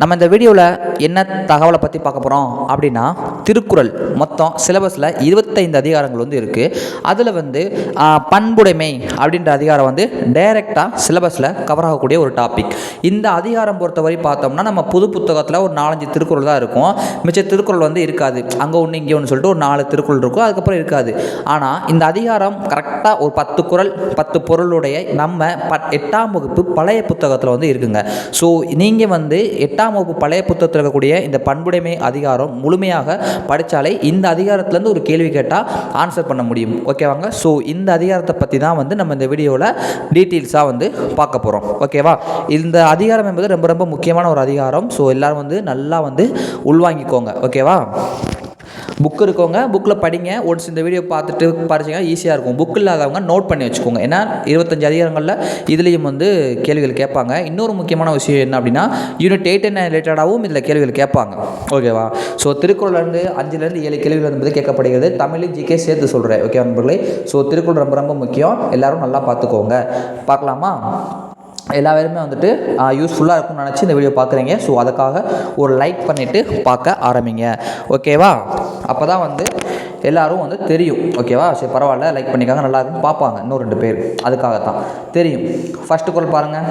நம்ம இந்த வீடியோவில் என்ன தகவலை பற்றி பார்க்க போகிறோம் அப்படின்னா திருக்குறள். மொத்தம் சிலபஸில் இருபத்தைந்து அதிகாரங்கள் வந்து இருக்குது அதில் வந்து பண்புடைமை அப்படின்ற அதிகாரம் வந்து டைரெக்டாக சிலபஸில் கவர் ஆகக்கூடிய ஒரு டாபிக் இந்த அதிகாரம் பொறுத்தவரை பார்த்தோம்னா நம்ம புது புத்தகத்தில் ஒரு நாலஞ்சு திருக்குறள் தான் இருக்கும். மிச்ச திருக்குறள் வந்து இருக்காது. அங்கே ஒன்று இங்கே ஒன்று சொல்லிட்டு ஒரு நாலு திருக்குறள் இருக்கும். அதுக்கப்புறம் இருக்காது. ஆனால் இந்த அதிகாரம் கரெக்டாக ஒரு பத்து குறள் பத்து பொருளுடைய நம்ம ப எட்டாம் வகுப்பு பழைய புத்தகத்தில் வந்து இருக்குங்க. ஸோ நீங்கள் வந்து எட்டாம் எட்டாம் வகுப்பு பழைய புத்தகத்தில் இருக்கக்கூடிய இந்த பண்புடைமை அதிகாரம் முழுமையாக படித்தாலே இந்த அதிகாரத்துலேருந்து ஒரு கேள்வி கேட்டால் ஆன்சர் பண்ண முடியும். ஓகேவாங்க ஸோ இந்த அதிகாரத்தை பற்றி தான் வந்து நம்ம இந்த வீடியோவில் டீட்டெயில்ஸாக வந்து பார்க்க போகிறோம் ஓகேவா இந்த அதிகாரம் என்பது ரொம்ப ரொம்ப முக்கியமான ஒரு அதிகாரம். ஸோ எல்லோரும் வந்து நல்லா வந்து உள்வாங்கிக்கோங்க. ஓகேவா புக் இருக்கவங்க புக்கில் படிங்க. ஒன்ஸ் இந்த வீடியோ பார்த்துட்டு படிச்சிங்கன்னா ஈஸியாக இருக்கும். புக் இல்லாதவங்க நோட் பண்ணி வச்சுக்கோங்க. ஏன்னா இருபத்தஞ்சு அதிகாரங்களில் இதுலேயும் வந்து கேள்விகள் கேட்பாங்க. இன்னொரு முக்கியமான விஷயம் என்ன அப்படின்னா யூனிட் எயிட் அண்ட் ரிலேட்டடாகவும் இதில் கேள்விகள் கேட்பாங்க. ஓகேவா ஸோ திருக்குறள்லேருந்து அஞ்சுலேருந்து ஏழு கேள்விகள் என்பது கேட்கப்படுகிறது. தமிழ் ஜிகே சேர்த்து சொல்கிறேன் ஓகே நண்பர்களே? ஸோ திருக்குறள் ரொம்ப ரொம்ப முக்கியம். எல்லாரும் நல்லா பார்த்துக்கோங்க. பார்க்கலாமா? எல்லா பேருமே வந்துட்டு யூஸ்ஃபுல்லாக இருக்கும்னு நினச்சி இந்த வீடியோ பார்க்குறீங்க ஸோ அதுக்காக ஒரு லைக் பண்ணிவிட்டு பார்க்க ஆரம்பிங்க. ஓகேவா அப்போ தான் வந்து எல்லாரும் வந்து தெரியும். ஓகேவா சரி பரவாயில்ல. லைக் பண்ணிக்காங்க. நல்லா இருக்குன்னு பார்ப்பாங்க. இன்னும் ரெண்டு பேர். அதுக்காக தான் தெரியும். ஃபஸ்ட்டு குரல் பாருங்கள்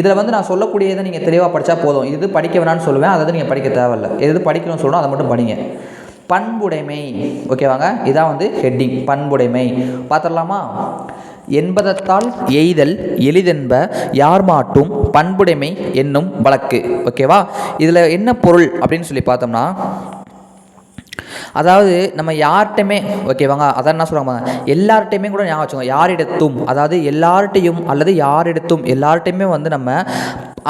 இதில் வந்து நான் சொல்லக்கூடியதை நீங்கள் தெளிவாக படித்தா போதும். இது படிக்க வேணாம்னு சொல்லுவேன். அதை நீங்கள் படிக்க தேவையில்ல. எது படிக்கணும்னு சொல்லணும் அதை மட்டும் படிங்க. பண்புடைமை. ஓகேவாங்க இதான் வந்து ஹெட்டிங் பண்புடைமை. பார்த்துடலாமா? என்பதத்தால் எய்தல் எளிதென்ப யார் மாட்டும் பண்புடைமை என்னும் வழக்கு. ஓகேவா இதில் என்ன பொருள் அப்படின்னு சொல்லி பார்த்தோம்னா அதாவது நம்ம யார்கிட்டையுமே ஓகேவாங்க அதான் என்ன சொல்லுவாங்க எல்லார்ட்டையுமே கூட ஞாபகம் வச்சுக்கோங்க. யாரிடத்தும் அதாவது எல்லார்ட்டையும் அல்லது யாரிடத்தும் எல்லார்ட்டையுமே வந்து நம்ம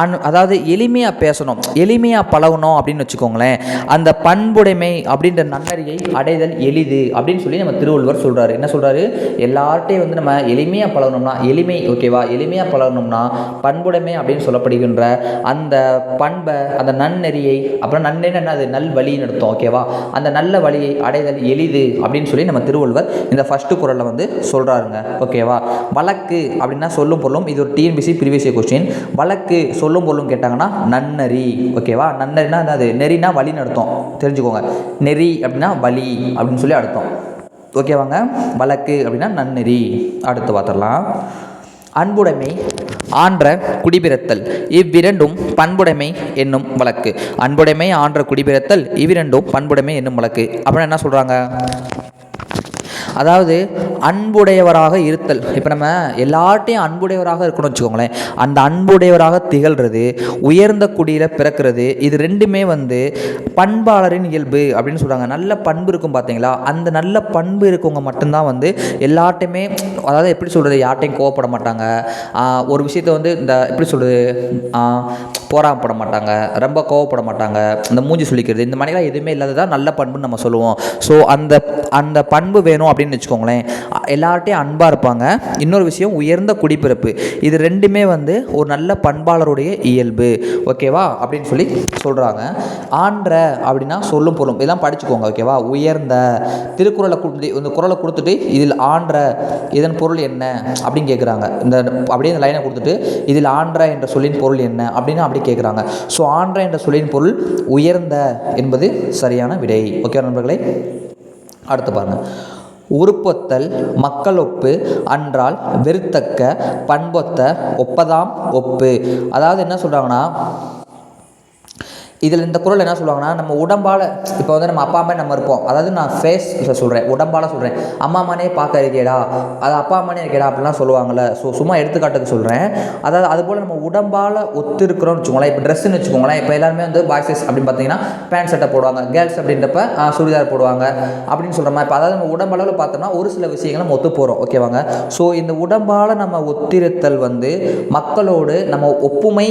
அன் அதாவது எளிமையாக பேசணும். எளிமையாக பழகணும் அப்படின்னு வச்சுக்கோங்களேன். அந்த பண்புடைமை அப்படின்ற நன்னறியை அடைதல் எளிது அப்படின்னு சொல்லி நம்ம திருவள்ளுவர் சொல்கிறாரு என்ன சொல்கிறாரு எல்லார்ட்டையும் வந்து நம்ம எளிமையாக பழகணும்னா எளிமை ஓகேவா எளிமையாக பழகணும்னா பண்புடைமை அப்படின்னு சொல்லப்படுகின்ற அந்த பண்பை அந்த நன்னெறியை அப்புறம் நன்னெறி என்ன அது நல் வழின்னு அர்த்தம் ஓகேவா அந்த நல்ல வழி வழியை அடைதல் எளிது அப்படின்னு சொல்லி நம்ம திருவள்ளுவர் இந்த ஃபஸ்ட்டு குரலில் வந்து சொல்கிறாருங்க ஓகேவா வழக்கு அப்படின்னா சொல்லும் பொருளும் இது ஒரு டிஎன்பிசி ப்ரீவியஸ் கொஸ்டின் வழக்கு சொல்லும் பொருளும் கேட்டாங்கன்னா நன்னறி. ஓகேவா நன்னறினா என்னது? நெறினா வழி அர்த்தம். தெரிஞ்சுக்கோங்க. நெறி அப்படின்னா வழி அப்படின்னு சொல்லி அர்த்தம். ஓகேவாங்க வழக்கு அப்படின்னா நன்னெறி. அடுத்து பார்த்துடலாம். அன்புடைமை ஆன்ற குடிபிறத்தல் இவ்விரண்டும் பண்புடைமை என்னும் வழக்கு. அன்புடைமை ஆன்ற குடிபிறத்தல் இவ்விரண்டும் பண்புடைமை என்னும் வழக்கு. அப்படின்னு என்ன சொல்கிறாங்க அதாவது அன்புடையவராக இருத்தல். இப்போ நம்ம எல்லார்ட்டையும் அன்புடையவராக இருக்கணும்னு வச்சுக்கோங்களேன். அந்த அன்புடையவராக திகழ்கிறது உயர்ந்த குடியில் பிறக்கிறது இது ரெண்டுமே வந்து பண்பாளரின் இயல்பு அப்படின்னு சொல்கிறாங்க நல்ல பண்பு இருக்கும் பார்த்தீங்களா அந்த நல்ல பண்பு இருக்கவங்க மட்டும்தான் வந்து எல்லார்ட்டையுமே அதாவது எப்படி சொல்கிறது யார்ட்டையும் கோவப்பட மாட்டாங்க. ஒரு விஷயத்தை வந்து இந்த எப்படி சொல்கிறது போராப்பட மாட்டாங்க. ரொம்ப கோவப்பட மாட்டாங்க. இந்த மூஞ்சி சுளிக்கிறது இந்த மாதிரிலாம் எதுவுமே இல்லாததான் நல்ல பண்புன்னு நம்ம சொல்லுவோம். ஸோ அந்த அந்த பண்பு வேணும் அப்படின்னு வச்சுக்கோங்களேன். எல்லார்ட்டையும் அன்பாக இருப்பாங்க. இன்னொரு விஷயம் உயர்ந்த குடிப்பிறப்பு. இது ரெண்டுமே வந்து ஒரு நல்ல பண்பாளருடைய இயல்பு. ஓகேவா? அப்படின்னு சொல்லி சொல்கிறாங்க ஆன்ற அப்படின்னா சொல்லும் பொருளும். இதெல்லாம் படிச்சுக்கோங்க ஓகேவா? உயர்ந்த. திருக்குறளை கொடுத்து இந்த குரலை கொடுத்துட்டு இதில் ஆன்ற இதன் பொருள் என்ன? அப்படின்னு கேட்குறாங்க இந்த அப்படியே இந்த லைனை கொடுத்துட்டு இதில் ஆன்ற என்ற சொல்லின் பொருள் என்ன? அப்படின்னு அப்படி கேட்குறாங்க ஸோ ஆன்ற என்ற சொல்லின் பொருள் உயர்ந்த என்பது சரியான விடை. ஓகே நண்பர்களே? அடுத்து பாருங்கள் உருப்பொத்தல் மக்களொப்பு அன்றால் வெறுத்தக்க பண்பொத்த ஒப்பதாம் ஒப்பு. அதாவது என்ன சொல்கிறாங்கன்னா இதில் இந்த குரல் என்ன சொல்லுவாங்கன்னா நம்ம உடம்பால் இப்போ வந்து நம்ம அப்பா அம்மா நம்ம இருப்போம். அதாவது நான் ஃபேஸ் சொல்கிறேன் உடம்பால் சொல்கிறேன் அம்மா அம்மானே பார்க்க இருக்கேடா. அது அப்பா அம்மானே இருக்கேடா அப்படிலாம் சொல்லுவாங்கள்ல ஸோ சும்மா எடுத்துக்காட்டுக்கு சொல்கிறேன் அதாவது அதுபோல் நம்ம உடம்பால் ஒத்து இருக்கிறோம்னு வச்சுக்கோங்களேன். இப்போ ட்ரெஸ்ஸுன்னு வச்சுக்கோங்களேன். இப்போ எல்லாருமே வந்து பாய்ஸஸ் அப்படின்னு பார்த்தீங்கன்னா பேண்ட் சட்டை போடுவாங்க. கேர்ள்ஸ் அப்படின்றப்ப சுடிதார் போடுவாங்க அப்படின்னு சொல்கிற மாதிரி. இப்போ அதாவது நம்ம உடம்பளவில் பார்த்தோம்னா ஒரு சில விஷயங்கள் நம்ம ஒத்து போகிறோம் ஓகேவாங்க ஸோ இந்த உடம்பால் நம்ம ஒத்திருத்தல் வந்து மக்களோடு நம்ம ஒப்புமை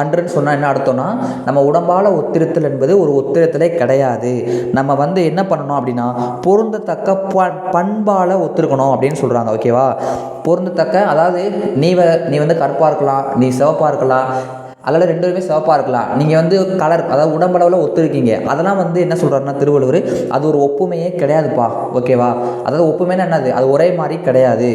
அன்றுன்னு சொன்னால் என்ன அர்த்தம்னா நம்ம உடம்பால் ஒத்திருத்தல் என்பது ஒரு ஒத்திருத்தலே கிடையாது. நம்ம வந்து என்ன பண்ணணும் அப்படின்னா பொருந்தத்தக்க ப பண்பால் ஒத்துருக்கணும் அப்படின்னு சொல்கிறாங்க ஓகேவா பொருந்தத்தக்க அதாவது நீ வ நீ வந்து கருப்பாக இருக்கலாம் நீ சிவப்பாக இருக்கலாம் அதில் ரெண்டு பேருமே சிவப்பாக இருக்கலாம். நீங்கள் வந்து கலர் அதாவது உடம்பளவில் ஒத்துருக்கீங்க. அதெல்லாம் வந்து என்ன சொல்கிறாருன்னா திருவள்ளுவர் அது ஒரு ஒப்புமையே கிடையாதுப்பா. ஓகேவா அதாவது ஒப்புமைன்னா என்னது? அது ஒரே மாதிரி கிடையாது.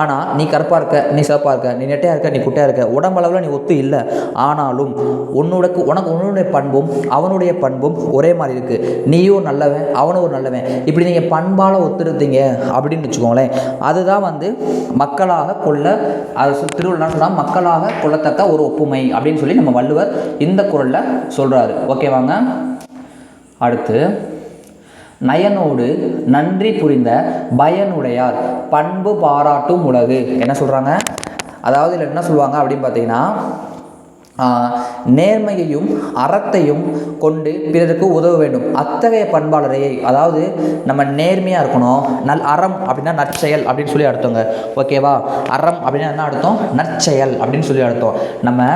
ஆனால் நீ கருப்பாக இருக்க நீ சிவப்பாக இருக்க நீ நெட்டையாக இருக்க நீ குட்டையாக இருக்க உடம்பளவில் நீ ஒத்து இல்லை. ஆனாலும் உன்னோட உனக்கு உன்னுடைய பண்பும் அவனுடைய பண்பும் ஒரே மாதிரி இருக்குது நீயும் நல்லவன் அவனும் ஒரு நல்லவன். இப்படி நீங்கள் பண்பால் ஒத்துருந்தீங்க அப்படின்னு வச்சுக்கோங்களேன். அதுதான் வந்து மக்களாக கொள்ள அது சொல் திருவள்ளுவர் மக்களாக கொள்ளத்தக்க ஒரு ஒப்புமை அப்படின்னு சொல்லி நம்ம வள்ளுவர் இந்த குரலில் சொல்கிறாரு ஓகேவாங்க அடுத்து நயனோடு நன்றி புரிந்த பயனுடையார் பண்பு பாராட்டும் உலகு. என்ன சொல்கிறாங்க அதாவது இல்லை என்ன சொல்லுவாங்க அப்படின்னு பார்த்தீங்கன்னா நேர்மையையும் அறத்தையும் கொண்டு பிறருக்கு உதவ வேண்டும். அத்தகைய பண்பாளரையை அதாவது நம்ம நேர்மையாக இருக்கணும் நல் அறம் அப்படின்னா நற்செயல் அப்படின்னு சொல்லி அர்த்தங்க. ஓகேவா அறம் அப்படின்னா என்ன அர்த்தம்? நற்செயல் அப்படின்னு சொல்லி அர்த்தம். நம்ம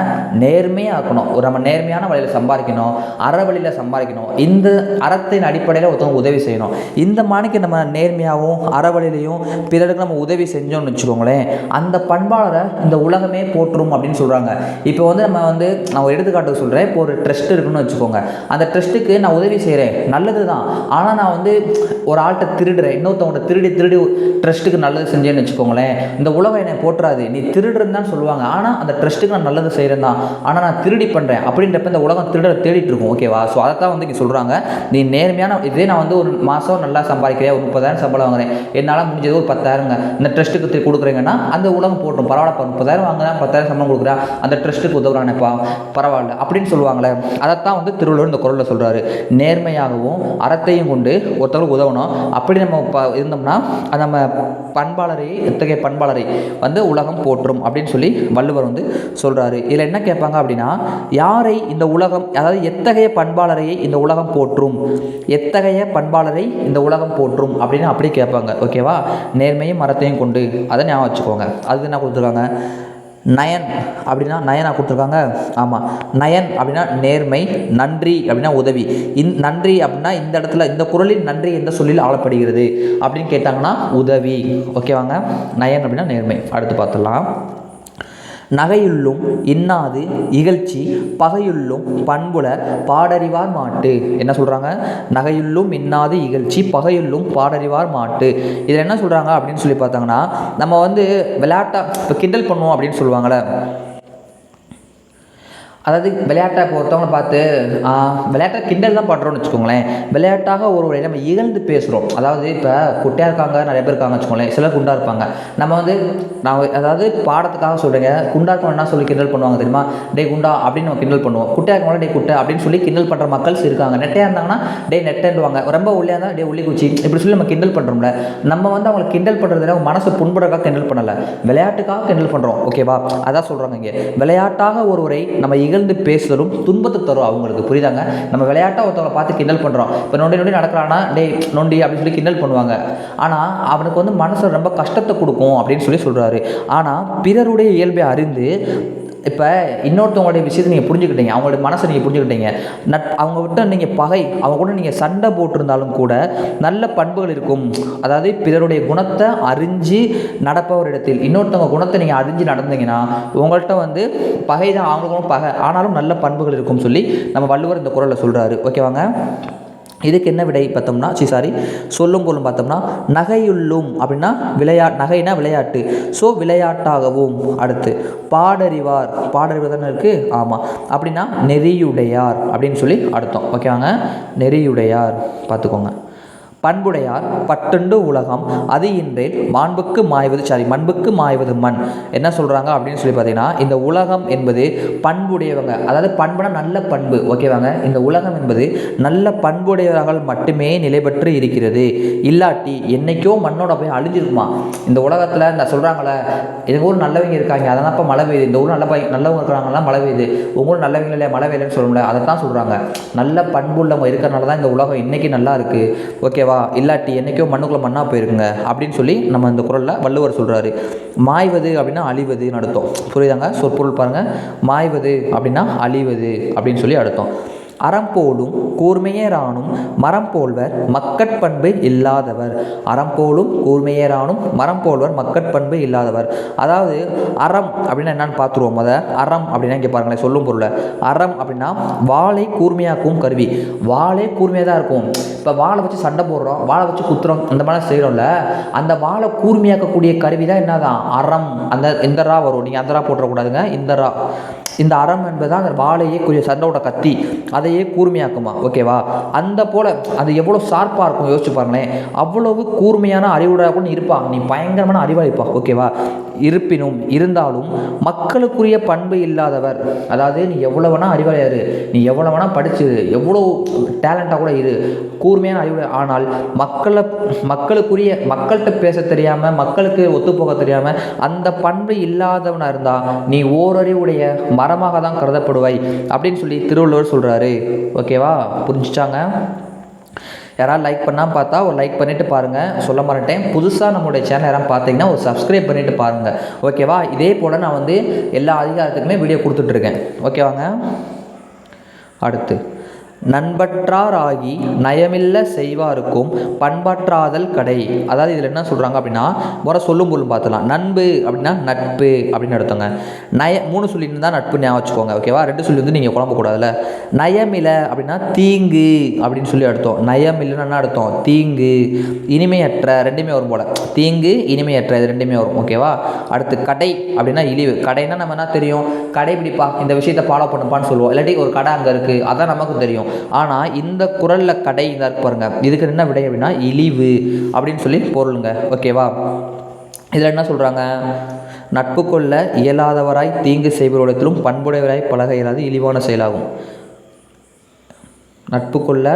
நேர்மையாக இருக்கணும். ஒரு நம்ம நேர்மையான வழியில் சம்பாதிக்கணும் அற வழியில் சம்பாதிக்கணும். இந்த அறத்தின் அடிப்படையில் ஒருத்தவங்க உதவி செய்யணும். இந்த மாணிக்கு நம்ம நேர்மையாகவும் அற வழியிலையும் பிறருக்கு நம்ம உதவி செஞ்சோம்னு வச்சுக்கோங்களேன் அந்த பண்பாளரை இந்த உலகமே போற்றும் அப்படின்னு சொல்கிறாங்க இப்போ வந்து நம்ம வந்து நான் ஒரு எடுத்துக்காட்டுக்கு சொல்கிறேன் இப்போ ஒரு ட்ரெஸ்ட் இருக்குன்னு வச்சுக்கோங்க. அந்த ட்ரஸ்ட்டுக்கு நான் உதவி செய்கிறேன் நல்லது தான். ஆனால் நான் வந்து ஒரு ஆள்கிட்ட திருடுறேன். இன்னொருத்தவங்கள்ட்ட திருடி திருடி ட்ரஸ்ட்டுக்கு நல்லது செஞ்சேன்னு வச்சுக்கோங்களேன். இந்த உலகம் என்னை போட்டுறாது நீ திருடுறன்னு தான் சொல்லுவாங்க. ஆனால் அந்த ட்ரஸ்ட்டுக்கு நான் நல்லது செய்கிறேன் தான். ஆனால் நான் திருடி பண்ணுறேன் அப்படின்றப்ப இந்த உலகம் திருட தேடிட்டு இருக்கும். ஓகேவா ஸோ அதை தான் வந்து இங்கே சொல்கிறாங்க நீ நேர்மையான இதே நான் வந்து ஒரு மாதம் நல்லா சம்பாதிக்கிறேன் ஒரு முப்பதாயிரம் சம்பளம் வாங்குறேன். என்னால் முடிஞ்சது ஒரு பத்தாயிரங்க. இந்த ட்ரஸ்ட்டுக்கு தி- கொடுக்குறீங்கன்னா அந்த உலகம் போட்டுரும் பரவாயில்ல முப்பதாயிரம் வாங்குறேன் பத்தாயிரம் சம்பளம் கொடுக்குறேன் அந்த ட்ரஸ்ட்டுக்கு உதவுறானேப்பா பரவாயில்ல. அப்படின்னு சொல்லுவாங்களே அதைத்தான் வந்து திருவள்ளுவர் இந்த குரலில் சொல்கிறாரு நேர்மையாகவும் அறத்தையும் கொண்டு ஒருத்தவங்களுக்கு உதவணும். அப்படி நம்ம ப இருந்தோம்னா அது நம்ம பண்பாளரை இத்தகைய பண்பாளரை வந்து உலகம் போற்றும் அப்படின்னு சொல்லி வள்ளுவர் வந்து சொல்கிறாரு இதில் என்ன கேட்பாங்க அப்படின்னா யாரை இந்த உலகம் அதாவது எத்தகைய பண்பாளரையை இந்த உலகம் போற்றும்? எத்தகைய பண்பாளரை இந்த உலகம் போற்றும்? அப்படின்னு அப்படி கேட்பாங்க. ஓகேவா? நேர்மையும் மரத்தையும் கொண்டு அதை ஞாபகம் வச்சுக்கோங்க. அது என்ன கொடுத்துருக்காங்க? நயன் அப்படின்னா நயனா கொடுத்துருக்காங்க. ஆமாம் நயன் அப்படின்னா நேர்மை நன்றி அப்படின்னா உதவி. இந் நன்றி அப்படின்னா இந்த இடத்துல இந்த குரலில் நன்றி எந்த சொல்லில் ஆளப்படுகிறது. அப்படின்னு கேட்டாங்கன்னா உதவி. ஓகேவாங்க? நயன் அப்படின்னா நேர்மை. அடுத்து பார்த்துடலாம். நகையுள்ளும் இன்னாது இகழ்ச்சி பகையுள்ளும் பண்புல பாடறிவார் மாட்டு. என்ன சொல்கிறாங்க நகையுள்ளும் இன்னாது இகழ்ச்சி பகையுள்ளும் பாடறிவார் மாட்டு. இதில் என்ன சொல்கிறாங்க அப்படின்னு சொல்லி பார்த்தாங்கன்னா நம்ம வந்து விளையாட்டா இப்போ கிண்டல் பண்ணுவோம் அப்படின்னு சொல்லுவாங்களே அதாவது விளையாட்டை இப்போ ஒருத்தவங்களை பார்த்து விளையாட்டை கிண்டல் தான் பண்ணுறோம்னு வச்சுக்கோங்களேன். விளையாட்டாக ஒருவரை நம்ம இகழ்ந்து பேசுகிறோம் அதாவது இப்போ குட்டையாக இருக்காங்க நிறைய பேர் இருக்காங்க வச்சுக்கோங்களேன். சிலர் குண்டாக இருப்பாங்க. நம்ம வந்து நான் அதாவது பாடத்துக்காக சொல்கிறேங்க குண்டா இருக்கணும் என்ன சொல்லி கிண்டல் பண்ணுவாங்க தெரியுமா? டே குண்டா அப்படின்னு நம்ம கிண்டல் பண்ணுவோம். குட்டையாக இருக்கவங்க டே குட்டை அப்படின்னு சொல்லி கிண்டல் பண்ணுற மக்கள்ஸ் இருக்காங்க. நெட்டையாக இருந்தாங்கன்னா டே நெட்டைன்டுவாங்க ரொம்ப ஒல்லியாக இருந்தால் டே உள்ளி குச்சி இப்படி சொல்லி நம்ம கிண்டல் பண்ணுறோம்ல நம்ம வந்து அவங்களை கிண்டல் பண்ணுறதுல அவங்க மனசு புண்படுறதுக்காக கிண்டல் பண்ணலை. விளையாட்டுக்காக கிண்டல் பண்ணுறோம் ஓகேவா? அதான் சொல்கிறாங்க இங்கே. விளையாட்டாக ஒருவரை நம்ம இகழ்ந்து பேசுதலும் துன்பத்தை தரும் அவங்களுக்கு. புரியுதாங்க? நம்ம விளையாட்டாக ஒருத்தவங்களை பார்த்து கிண்டல் பண்ணுறோம் இப்போ நொண்டி நொண்டி நடக்கிறானா டே நொண்டி அப்படின்னு சொல்லி கிண்டல் பண்ணுவாங்க. ஆனால் அவனுக்கு வந்து மனசில் ரொம்ப கஷ்டத்தை கொடுக்கும் அப்படின்னு சொல்லி சொல்கிறாரு ஆனால் பிறருடைய இயல்பை அறிந்து இப்போ இன்னொருத்தவங்களுடைய விஷயத்தை நீங்கள் புரிஞ்சுக்கிட்டீங்க அவங்களுடைய மனசை நீங்கள் புரிஞ்சுக்கிட்டீங்க. நட் அவங்க விட்ட நீங்கள் பகை அவங்க கூட நீங்கள் சண்டை போட்டிருந்தாலும் கூட நல்ல பண்புகள் இருக்கும். அதாவது பிறருடைய குணத்தை அறிஞ்சு நடப்பவர் இடத்தில் இன்னொருத்தவங்க குணத்தை நீங்கள் அறிஞ்சு நடந்தீங்கன்னா உங்கள்கிட்ட வந்து பகை தான் அவங்களுக்கும் பகை ஆனாலும் நல்ல பண்புகள் இருக்கும் சொல்லி நம்ம வள்ளுவர் இந்த குரலில் சொல்கிறாரு ஓகேவாங்க? இதுக்கு என்ன விடை பார்த்தோம்னா சி சாரி சொல்லும் போலும் பார்த்தோம்னா நகையுள்ளும் அப்படின்னா விளையா நகைனா விளையாட்டு. ஸோ விளையாட்டாகவும். அடுத்து பாடறிவார். பாடறிவார் தானே இருக்குது ஆமாம் அப்படின்னா நெறியுடையார் அப்படின்னு சொல்லி அர்த்தம். ஓகேவாங்க? நெறியுடையார். பார்த்துக்கோங்க. பண்புடையார் பட்டுண்டு உலகம். அது இன்றேன் மாண்புக்கு மாய்வது சாரி மண்புக்கு மாய்வது மண். என்ன சொல்கிறாங்க அப்படின்னு சொல்லி பார்த்தீங்கன்னா இந்த உலகம் என்பது பண்புடையவங்க. அதாவது பண்புனா நல்ல பண்பு. ஓகேவாங்க இந்த உலகம் என்பது நல்ல பண்புடையவர்கள் மட்டுமே நிலை பெற்று இருக்கிறது. இல்லாட்டி என்னைக்கோ மண்ணோட போய் அழிஞ்சிருக்குமா? இந்த உலகத்தில் இந்த சொல்கிறாங்களே எங்கள் ஊர் நல்லவங்க இருக்காங்க. அதனாப்பா மழை பெய்யுது. இந்த ஊர் நல்ல பை நல்லவங்க இருக்கிறாங்கலாம் மழை பெய்யுது. உங்கள் ஊர் நல்லவங்க இல்லையா? மழை பெய்யலன்னு சொல்ல முடியல அதை தான் சொல்கிறாங்க நல்ல பண்புள்ளவங்க இருக்கிறனால தான் இந்த உலகம் இன்னைக்கு நல்லா இருக்குது ஓகேவா இல்லாட்டி என்னைக்கோ மண்ணுக்குள்ளே மண்ணாக போயிருக்குங்க அப்படின்னு சொல்லி நம்ம இந்த குரலில் வள்ளுவர் சொல்கிறாரு மாய்வது அப்படின்னா அழிவதுன்னு நடத்தும் புரியுதாங்க? சொற்பொருள் பாருங்கள் மாய்வது அப்படின்னா அழிவது அப்படின்னு சொல்லி அர்த்தம். அறம் போலும் கூர்மையரானும் மரம் போல்வர் மக்கட்பண்பு இல்லாதவர். அறம் போலும் கூர்மையரானும் மரம் போல்வர் மக்கட்பண்பு இல்லாதவர். அதாவது அறம் அப்படின்னா என்னன்னு பார்த்துருவோம் முத. அறம் அப்படின்னா இங்கே பாருங்களேன் சொல்லும் பொருளை. அறம் அப்படின்னா வாளை கூர்மையாக்கும் கருவி. வாளே கூர்மையாக தான் இருக்கும். இப்போ வாழை வச்சு சண்டை போடுறோம் வாழை வச்சு குத்துறோம் அந்த மாதிரி செய்கிறோம்ல அந்த வாழை கூர்மையாக்கக்கூடிய கருவி தான் என்னதான்? அறம். அந்த இந்த ரா வரும். நீங்கள் அந்த ரா போட்டுறக்கூடாதுங்க இந்த ரா இந்த அறம் என்பது அந்த வாழையே குறிய சண்டையோட கத்தி. அதையே கூர்மையாக்குமா? ஓகேவா அந்த போல் அது எவ்வளோ ஷார்ப்பாக இருக்கும் யோசிச்சு பாருங்களேன். அவ்வளவு கூர்மையான அறிவுடையா கூட இருப்பா நீ பயங்கரமான அறிவாளிப்பா. ஓகேவா இருப்பினும் இருந்தாலும் மக்களுக்குரிய பண்பு இல்லாதவர் அதாவது நீ எவ்வளோ வேணால் அறிவாளியா நீ எவ்வளோ வேணால் படிச்சு எவ்வளோ டேலண்டாக கூட இரு கூர்மையான அறிவு ஆனால் மக்களை மக்களுக்குரிய மக்கள்கிட்ட பேச தெரியாமல் மக்களுக்கு ஒத்துப்போக தெரியாமல் அந்த பண்பு இல்லாதவனாக இருந்தால் நீ ஓரறிவுடைய மரமாக தான் கருதப்படுவாய் அப்படின்னு சொல்லி திருவள்ளுவர் சொல்கிறாரு ஓகேவா? புரிஞ்சுச்சாங்க? யாராவது லைக் பண்ணால் பார்த்தா ஒரு லைக் பண்ணிவிட்டு பாருங்கள் சொல்ல மாட்டேன் புதுசாக நம்மளுடைய சேனல் யாராவது பார்த்தீங்கன்னா ஒரு சப்ஸ்கிரைப் பண்ணிவிட்டு பாருங்கள் ஓகேவா இதே போல் நான் வந்து எல்லா அதிகாரத்துக்குமே வீடியோ கொடுத்துட்ருக்கேன் ஓகேவாங்க அடுத்து. நண்பற்றாராகி நயமில்ல செய்வாருக்கும் பண்பற்றாதல் கடை. அதாவது இதில் என்ன சொல்கிறாங்க அப்படின்னா முறை சொல்லும் பொருள் பார்த்துலாம் நண்பு அப்படின்னா நட்பு அப்படின்னு எடுத்தோங்க நய மூணு சொல்லி இருந்தால் நட்பு ஞாபகம் வச்சுக்கோங்க ஓகேவா ரெண்டு சொல்லி வந்து நீங்கள் குழம்பக்கூடாதுல்ல நயமில அப்படின்னா தீங்கு அப்படின்னு சொல்லி எடுத்தோம் நயம் இல்லைன்னா என்ன தீங்கு இனிமையற்ற ரெண்டுமே வரும் போல். தீங்கு இனிமையற்ற இது ரெண்டுமே வரும் ஓகேவா அடுத்து கடை அப்படின்னா இழிவு. கடைன்னா நம்ம என்ன தெரியும்? கடைபிடிப்பா இந்த விஷயத்தை ஃபாலோ பண்ணுப்பான்னு சொல்லுவோம். இல்லாட்டி ஒரு கடை அங்கே இருக்குது அதான் நமக்கு தெரியும். ஆனால் இந்த குரலில் கடை இதாக இருக்கு பாருங்க இதுக்கு என்ன விடை அப்படின்னா இழிவு அப்படின்னு சொல்லி பொருளுங்க. ஓகேவா இதில் என்ன சொல்கிறாங்க நட்பு கொள்ள இயலாதவராய் தீங்கு செய்பவரிடத்திலும் பண்புடையவராய் பழக இயலாது இழிவான செயலாகும். நட்பு கொள்ள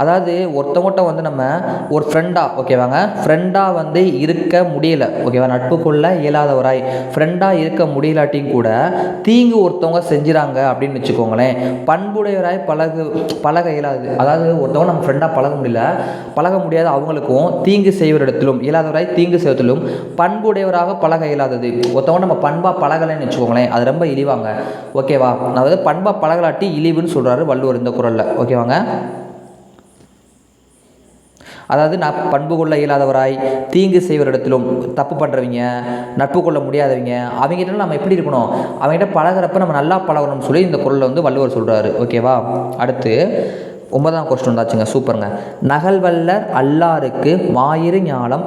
அதாவது ஒருத்தவங்கள்ட்ட வந்து நம்ம ஒரு ஃப்ரெண்டாக ஓகேவாங்க ஃப்ரெண்டாக வந்து இருக்க முடியல ஓகேவா நட்பு கொள்ள இயலாதவராய். ஃப்ரெண்டாக இருக்க முடியலாட்டியும் கூட தீங்கு ஒருத்தவங்க செஞ்சுறாங்க அப்படின்னு வச்சுக்கோங்களேன். பண்புடையவராய் பழகு பழக இயலாது. அதாவது ஒருத்தவங்க நம்ம ஃப்ரெண்டாக பழக முடியல பழக முடியாத அவங்களுக்கும் தீங்கு செய்வரிடத்திலும் இயலாதவராய் தீங்கு செய்வதிலும் பண்புடையவராக பழக இயலாதது. ஒருத்தவங்க நம்ம பண்பாக பழகலைன்னு வச்சுக்கோங்களேன் அது ரொம்ப இழிவாங்க. ஓகேவா அதாவது பண்பாக பழகலாட்டி இழிவுன்னு சொல்கிறாரு வள்ளுவர் இந்த குரலில். ஓகேவாங்க அதாவது நான் பண்பு கொள்ள இயலாதவராய் தீங்கு செய்வரிடத்திலும் தப்பு பண்ணுறவங்க நட்பு கொள்ள முடியாதவங்க அவங்ககிட்ட நம்ம எப்படி இருக்கணும்? அவங்ககிட்ட பழகிறப்ப நம்ம நல்லா பழகணும்னு சொல்லி இந்த குரலில் வந்து வள்ளுவர் சொல்கிறாரு ஓகேவா அடுத்து ஒன்பதாம் கொஸ்டின் வந்தாச்சுங்க. சூப்பருங்க. நகல்வல்லர் அல்லாருக்கு மாயிரு ஞானம்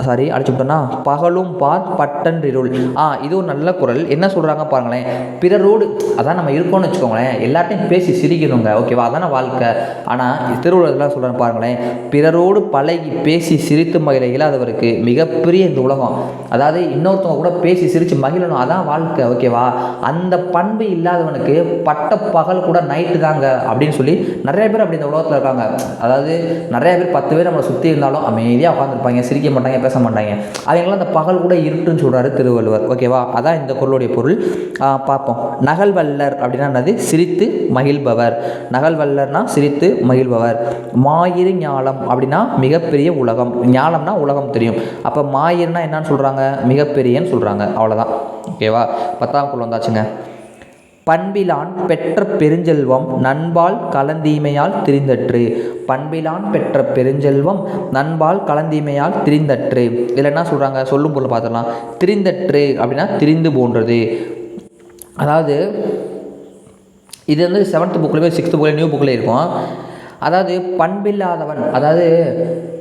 சாரி அடிச்சுட்டோன்னா பகலும் பார் பட்டன்றிருள். ஆ இது ஒரு நல்ல குரல். என்ன சொல்கிறாங்க பாருங்களேன். பிறரோடு அதான் நம்ம இருக்கோம்னு வச்சுக்கோங்களேன். எல்லாத்தையும் பேசி சிரிக்கணுங்க. ஓகேவா? அதான வாழ்க்கை. ஆனால் திருவள்ளுவர்லாம் சொல்கிறேன் பாருங்களேன். பிறரோடு பழகி பேசி சிரித்து மகிழ இயலாதவருக்கு மிகப்பெரிய இந்த உலகம். அதாவது இன்னொருத்தவங்க கூட பேசி சிரித்து மகிழணும். அதான் வாழ்க்கை. ஓகேவா? அந்த பண்பு இல்லாதவனுக்கு பட்ட பகல் கூட நைட்டு தாங்க அப்படின்னு சொல்லி நிறைய பேர் அப்படி இந்த உலகத்தில் இருக்காங்க. அதாவது நிறைய பேர் பத்து பேர் நம்மளை சுற்றி இருந்தாலும் அமைதியாக உட்காந்துருப்பாங்க சிரிக்க மாட்டாங்க. பேச மாட்டாங்க அதனால அந்த பகல் கூட இருட்டுன்னு சொல்கிறாரு திருவள்ளுவர். ஓகேவா அதான் இந்த குரலுடைய பொருள். பார்ப்போம். நகல்வல்லர் அப்படின்னா என்னது? சிரித்து மகிழ்பவர். நகல்வல்லர்னா சிரித்து மகிழ்பவர். மாயிரு ஞாலம் அப்படின்னா மிகப்பெரிய உலகம். ஞாலம்னா உலகம் தெரியும். அப்போ மாயிர்னா என்னன்னு சொல்கிறாங்க மிகப்பெரியன்னு சொல்கிறாங்க அவ்வளோதான் ஓகேவா பத்தாம் குரல் வந்தாச்சுங்க. பண்பிலான் பெற்ற பெருஞ்செல்வம் நண்பால் கலந்தீமையால் திரிந்தற்று. பண்பிலான் பெற்ற பெருஞ்செல்வம் நண்பால் கலந்தீமையால் திரிந்தற்று. இதில் என்ன சொல்கிறாங்க சொல்லும் பொருள் பார்த்துக்கலாம் திரிந்தற்று அப்படின்னா திரிந்து போன்றது. அதாவது இது வந்து செவன்த் புக்லேயே சிக்ஸ்த் புக்லேயே நியூ புக்லேயே இருக்கும். அதாவது பண்பில்லாதவன் அதாவது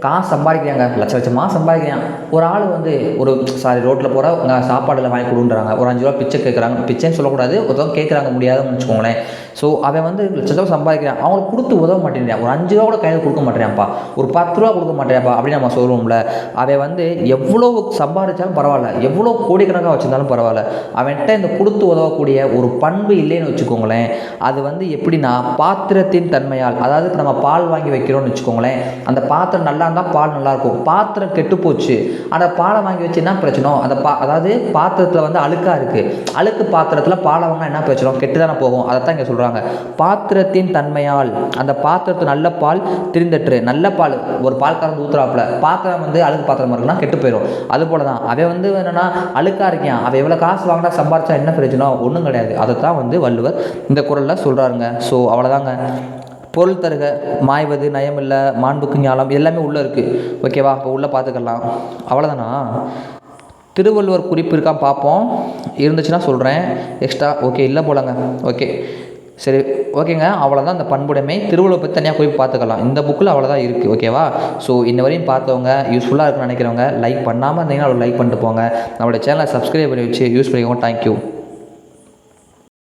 காசு சம்பாதிக்கிறாங்க லட்ச லட்சமாக சம்பாதிக்கிறான். ஒரு ஆள் வந்து ஒரு சாரி ரோட்டில் போகிற சாப்பாடுல வாங்கி கொடுன்றாங்க. ஒரு அஞ்சு ரூபா பிச்சை கேட்குறாங்க பிச்சைன்னு சொல்லக்கூடாது. ஒருத்தவங்க கேட்குறாங்க முடியாதுன்னு வச்சுக்கோங்களேன். ஸோ அவன் வந்து லட்ச ரூபா சம்பாதிக்கிறான். அவங்களுக்கு கொடுத்து உதவ மாட்டேங்கிறான் ஒரு அஞ்சு ரூபா கூட கையில் கொடுக்க மாட்டேறான்ப்பா ஒரு பத்து ரூபா கொடுக்க மாட்டேறாப்பா அப்படின்னு நம்ம சொல்லுவோம்ல. அவன் வந்து எவ்வளோ சம்பாதிச்சாலும் பரவாயில்ல. எவ்வளோ கோடிக்கணக்காக வச்சிருந்தாலும் பரவாயில்ல. அவன்கிட்ட இந்த கொடுத்து உதவக்கூடிய ஒரு பண்பு இல்லைன்னு வச்சுக்கோங்களேன். அது வந்து எப்படின்னா பாத்திரத்தின் தன்மையால் அதாவது இப்போ நம்ம பால் வாங்கி வைக்கிறோம்னு வச்சுக்கோங்களேன். அந்த பாத்திரம் நல்லா இருந்தால் பால் நல்லாயிருக்கும் பாத்திரம் கெட்டு போச்சு. அந்த பாலை வாங்கி வச்சு என்ன பிரச்சனை? அந்த பா அதாவது பாத்திரத்தில் வந்து அழுக்காக இருக்குது அழுக்கு பாத்திரத்தில் பாலை வாங்கினா என்ன பிரச்சனை? கெட்டு தானே போகும். அதை தான் இங்கே சொல்கிறேன் சொல்கிறாங்க பாத்திரத்தின் தன்மையால் அந்த பாத்திரத்து நல்ல பால் திரிந்தற்று. நல்ல பால் ஒரு பால் கறந்து ஊற்றுறாப்புல பாத்திரம் வந்து அழுக்கு பாத்திரமா இருக்குன்னா கெட்டு போயிடும் அது போல தான் அவன் வந்து என்னென்னா அழுக்காக இருக்கான் அவன் எவ்வளோ காசு வாங்கினா சம்பாரிச்சா என்ன பிரச்சனை ஒன்றும் கிடையாது. அதை தான் வந்து வள்ளுவர் இந்த குரலில் சொல்கிறாருங்க ஸோ அவ்வளோதாங்க பொருள் தருக மாய்வது நயமில்லை மாண்புக்கு ஞாலம் எல்லாமே உள்ளே இருக்குது ஓகேவா அப்போ உள்ளே பார்த்துக்கலாம் அவ்வளோதானா திருவள்ளுவர் குறிப்பு இருக்கா பார்ப்போம் இருந்துச்சுன்னா சொல்கிறேன் எக்ஸ்ட்ரா ஓகே இல்லை போலங்க. ஓகே சரி ஓகேங்க. அவ்வளோதான் அந்த பண்புடைமை திருவள்ளுவர் பற்றி தனியாக போய் பார்த்துக்கலாம். இந்த புக்கில் அவ்வளோதான் இருக்குது ஓகேவா ஸோ இன்ன வரையும் பார்த்தவங்க யூஸ்ஃபுல்லாக இருக்குன்னு நினைக்கிறவங்க லைக் பண்ணாமல் இருந்தீங்கன்னா அவ்வளோ லைக் பண்ணிட்டு போங்க. நம்மளோட சேனலை சப்ஸ்கிரைப் பண்ணி வச்சு யூஸ் பண்ணிக்கோங்க. தேங்க்யூ